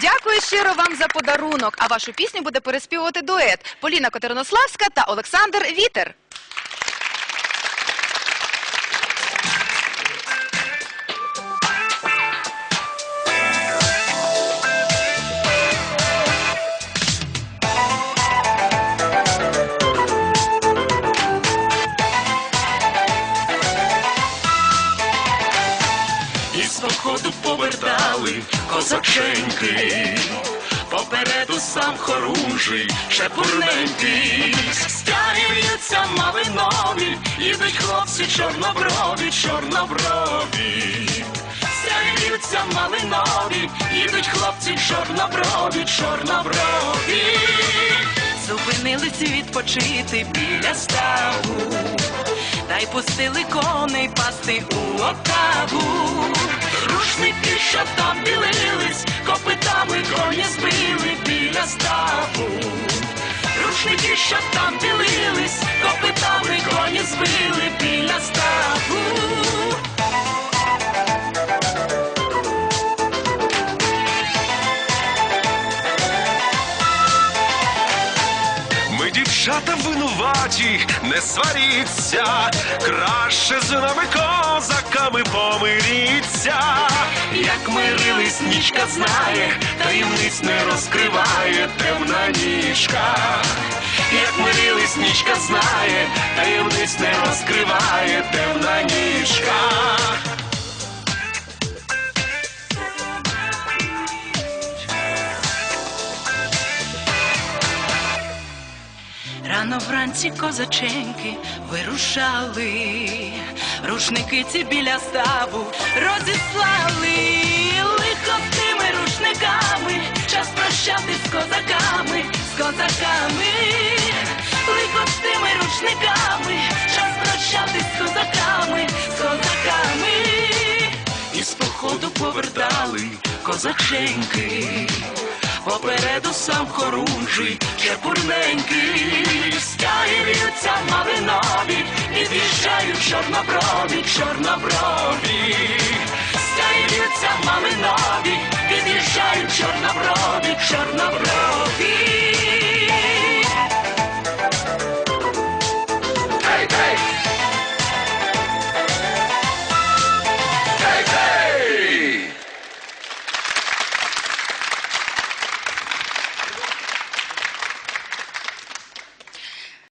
Дякую щиро вам за подарунок. А вашу пісню буде переспівувати дует Поліна Котернославська та Олександр Вітер. Походу повертали козаченьки, попереду сам хорунжий, шепурненький, стягуються малинові, ідуть хлопці чорноброві, чорноброві, стягуються малинові, ідуть хлопці чорноброві, чорноброві, Зупинились відпочити біля ставу, та й пустили коней пасти у отаву. Рушники, що там білились, копитами коні збили біля ставу. Рушники, що там білились, копитами коні збили біля ставу. Ми дівчата винуваті, не сваріться, краще з нами козаками помиріться. Як мирились, нічка знає, таємниць не розкриває темна нічка. Як мирились, нічка знає, таємниць не розкриває темна нічка. Рано вранці козаченьки вирушали, рушники ці біля ставу розіслали, лихо з тими рушниками, час прощати з козаками, з козаками, лихо з тими рушниками, час прощати з козаками, з козаками. Із походу повертали козаченьки, попереду сам хорунжий, чепурненький, під'їжджають чорноброві, чорноброві, стаються малинові, чорноброві.